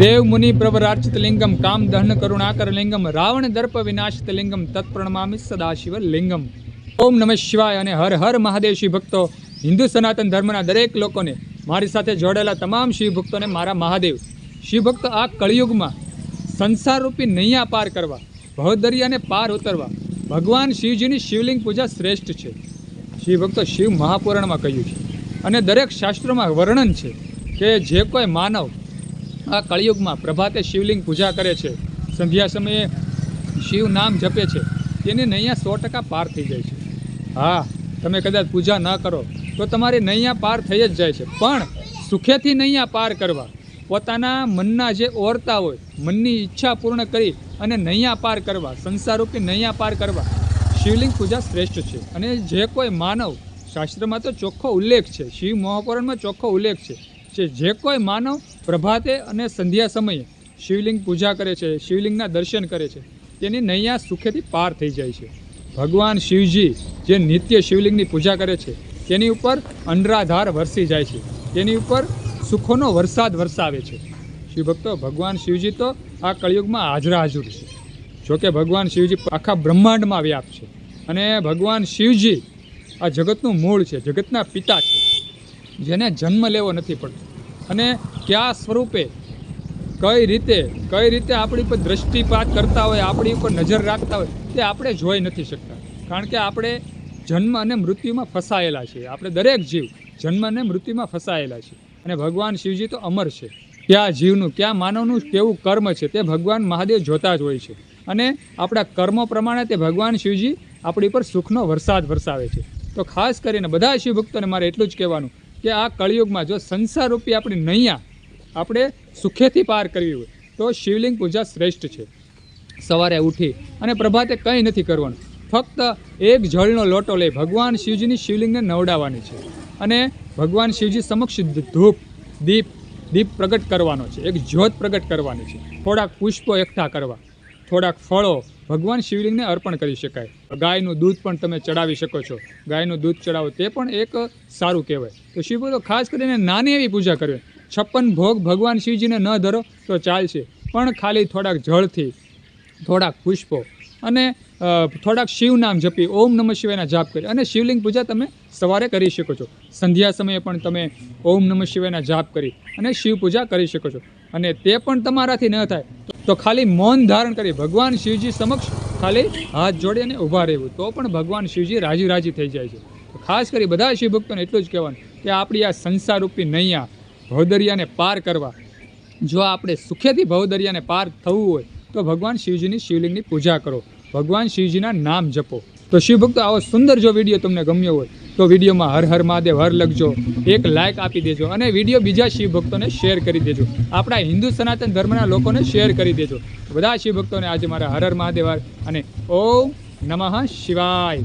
દેવ મુનિ પ્રવરાર્ચિત લિંગમ કામ દહન કરુણાકર લિંગમ, રાવણ દર્પ વિનાશિત લિંગમ તત્પ્રણમામિ સદાશિવ લિંગમ. ઓમ નમઃ શિવાય અને હર હર મહાદેવ ભક્તો, હિન્દુ સનાતન ધર્મના દરેક લોકોને મારી સાથે જોડાયેલા તમામ શિવ ભક્તોને મારા મહાદેવ. શિવ ભક્તો આ કળિયુગમાં સંસારરૂપી નૈયા પાર કરવા, ભવદરિયાને પાર ઉતરવા, ભગવાન શિવજીની શિવલિંગ પૂજા શ્રેષ્ઠ છે. શિવ ભક્તો શિવ મહાપુરાણમાં કહ્યું છે. અને દરેક શાસ્ત્રોમાં વર્ણન છે કે જે કોઈ માનવ આ કળિયુગમાં પ્રભાતે શિવલિંગ પૂજા કરે છે. સંધ્યા સમયે શિવ નામ જપે છે. તેની નૈયા સો ટકા પાર થઈ જાય છે. હા, તમે કદાચ પૂજા ન કરો તો તમારી નૈયા પાર થઈ જ જાય છે. પણ સુખેથી નૈયા પાર કરવા, પોતાના મનના જે ઓરતા હોય, મનની ઈચ્છા પૂર્ણ કરી અને નૈયા પાર કરવા, સંસારરૂપી નૈયા પાર કરવા, શિવલિંગ પૂજા શ્રેષ્ઠ છે. અને જે કોઈ માનવ શાસ્ત્રમાં તો ચોખ્ખો ઉલ્લેખ છે. શિવ મહાપુરાણમાં ચોખ્ખો ઉલ્લેખ છે. જે જે કોઈ માનવ પ્રભાતે અને સંધ્યા સમયે શિવલિંગ પૂજા કરે છે, શિવલિંગના દર્શન કરે છે, તેની નૈયા સુખેથી પાર થઈ જાય છે. ભગવાન શિવજી જે નિત્ય શિવલિંગની પૂજા કરે છે, તેની ઉપર અંડરાધાર વરસી જાય છે. તેની ઉપર સુખોનો વરસાદ વરસાવે છે. શિવભક્તો, ભગવાન શિવજી તો આ કળિયુગમાં હાજરા હાજર છે. જોકે ભગવાન શિવજી આખા બ્રહ્માંડમાં વ્યાપ છે અને ભગવાન શિવજી આ જગતનું મૂળ છે, જગતના પિતા છે. જેને જન્મ લેવો નથી પડતો. અને કયા સ્વરૂપે, કઈ રીતે કઈ રીતે આપણી પર દ્રષ્ટિપાત કરતા હોય, આપણી ઉપર નજર રાખતા હોય, તે આપણે જોઈ નથી શકતા. કારણ કે આપણે જન્મ અને મૃત્યુમાં ફસાયેલા છીએ. આપણે દરેક જીવ જન્મ અને મૃત્યુમાં ફસાયેલા છીએ. અને ભગવાન શિવજી તો અમર છે. ક્યાં જીવનું, ક્યાં માનવનું, કેવું કર્મ છે, તે ભગવાન મહાદેવ જોતા જ હોય છે. અને આપણા કર્મો પ્રમાણે તે ભગવાન શિવજી આપણી પર સુખનો વરસાદ વરસાવે છે. તો ખાસ કરીને બધા શિવ ભક્તોને મારે એટલું જ કહેવાનું કે આ કળિયુગમાં જો સંસાર રૂપી આપણી નૈયા આપણે સુખેથી પાર કરવી હોય, તો શિવલિંગ પૂજા શ્રેષ્ઠ છે. સવારે ઉઠી અને પ્રભાતે કંઈ નથી કરવાનું. ફક્ત એક જળનો લોટો લઈ ભગવાન શિવજીની શિવલિંગને નવડાવવાની છે અને ભગવાન શિવજી સમક્ષ ધૂપ, દીપ દીપ પ્રગટ કરવાનો છે. એક જ્યોત પ્રગટ કરવાની છે. થોડાક પુષ્પો એકઠા કરવા. થોડાક ફળો ભગવાન શિવલિંગને અર્પણ કરી શકાય. ગાયનું દૂધ પણ તમે ચડાવી શકો છો. ગાયનું દૂધ ચડાવો તે પણ એક સારું કહેવાય. તો શિવ તો ખાસ કરીને નાની એવી પૂજા કરવી. છપ્પન ભોગ ભગવાન શિવજીને ન ધરો તો ચાલશે. પણ ખાલી થોડાક જળથી, થોડાક પુષ્પો અને થોડાક શિવ નામ જપી ઓમ નમઃ શિવાયના જાપ કરી અને શિવલિંગ પૂજા તમે સવારે કરી શકો છો. સંધ્યા સમયે પણ તમે ઓમ નમઃ શિવાયના જાપ કરી અને શિવ પૂજા કરી શકો છો. અને તે પણ તમારાથી ન થાય. તો ખાલી મૌન ધારણ કરી ભગવાન શિવજી સમક્ષ ખાલી હાથ જોડી અને ઊભા રહેવું. તો પણ ભગવાન શિવજી રાજી રાજી થઈ જાય છે. ખાસ કરી બધા શિવ ભક્તોને એટલું જ કહેવાનું કે આપણી આ સંસારરૂપી નૈયા ભવદરિયાને પાર કરવા, જો આપણે સુખેથી ભવદરિયાને પાર થવું હોય, તો ભગવાન શિવજીની શિવલિંગની પૂજા કરો. ભગવાન શિવજીના નામ જપો. તો શિવ ભક્તો, આવો સુંદર જો વીડિયો તમને ગમ્યો હોય તો વિડીયોમાં હર હર મહાદેવ, હર લખજો. એક લાઇક આપી દેજો અને વીડિયો બીજા શિવ ભક્તોને શેર કરી દેજો. આપણા હિન્દુ સનાતન ધર્મના લોકોને શેર કરી દેજો. બધા શિવ ભક્તોને આજે મારા હર હર મહાદેવ અને ઓમ નમઃ શિવાય.